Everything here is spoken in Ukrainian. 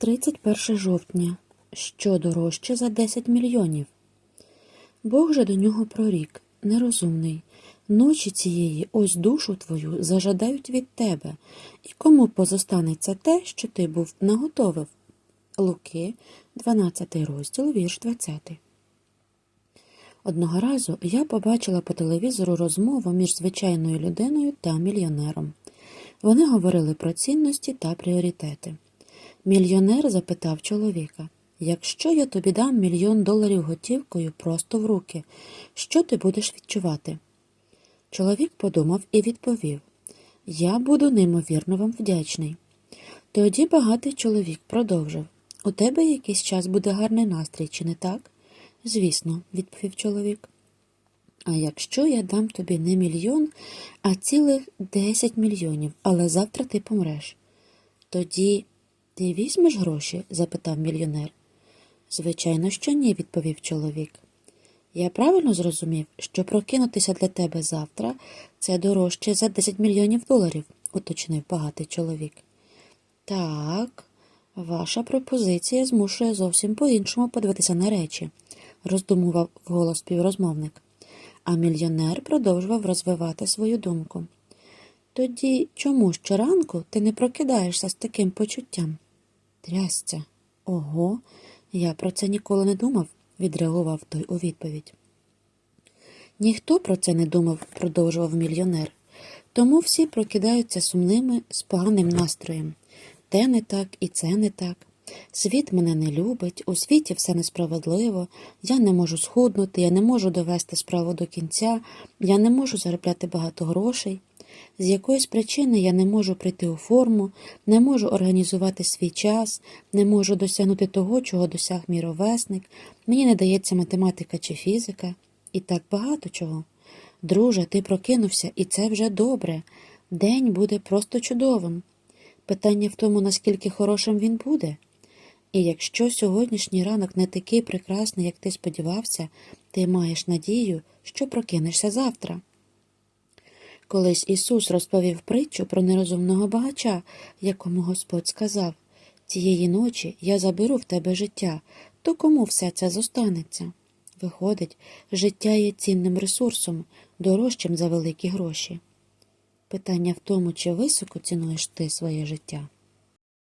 31 жовтня. Що дорожче за 10 мільйонів? Бог же до нього прорік, нерозумний. Ночі цієї ось душу твою зажадають від тебе, і кому позостанеться те, що ти був наготовив. Луки, 12 розділ, вірш 20. Одного разу я побачила по телевізору розмову між звичайною людиною та мільйонером. Вони говорили про цінності та пріоритети. Мільйонер запитав чоловіка: Якщо я тобі дам мільйон доларів готівкою просто в руки, що ти будеш відчувати? Чоловік подумав і відповів: Я буду неймовірно вам вдячний. Тоді багатий чоловік продовжив: У тебе якийсь час буде гарний настрій, чи не так? Звісно, відповів чоловік. А якщо я дам тобі не мільйон, а цілих 10 мільйонів, але завтра ти помреш. Тоді ти візьмеш гроші? запитав мільйонер. Звичайно, що ні, відповів чоловік. Я правильно зрозумів, що прокинутися для тебе завтра це дорожче за 10 мільйонів доларів, уточнив багатий чоловік. Так, ваша пропозиція змушує зовсім по-іншому подивитися на речі, роздумував вголос співрозмовник. А мільйонер продовжував розвивати свою думку. Тоді чому щоранку ти не прокидаєшся з таким почуттям? Трясця. Ого, я про це ніколи не думав, відреагував той у відповідь. Ніхто про це не думав, продовжував мільйонер. Тому всі прокидаються сумними з поганим настроєм. Те не так і це не так. Світ мене не любить, у світі все несправедливо, я не можу схуднути, я не можу довести справу до кінця, я не можу заробляти багато грошей. З якоїсь причини я не можу прийти у форму, не можу організувати свій час, не можу досягнути того, чого досяг мій ровесник, мені не дається математика чи фізика, і так багато чого. Друже, ти прокинувся, і це вже добре. День буде просто чудовим. Питання в тому, наскільки хорошим він буде. І якщо сьогоднішній ранок не такий прекрасний, як ти сподівався, ти маєш надію, що прокинешся завтра. Колись Ісус розповів притчу про нерозумного багача, якому Господь сказав Цієї ночі я заберу в тебе життя, то кому все це зостанеться? Виходить, життя є цінним ресурсом, дорожчим за великі гроші. Питання в тому, чи високо цінуєш ти своє життя.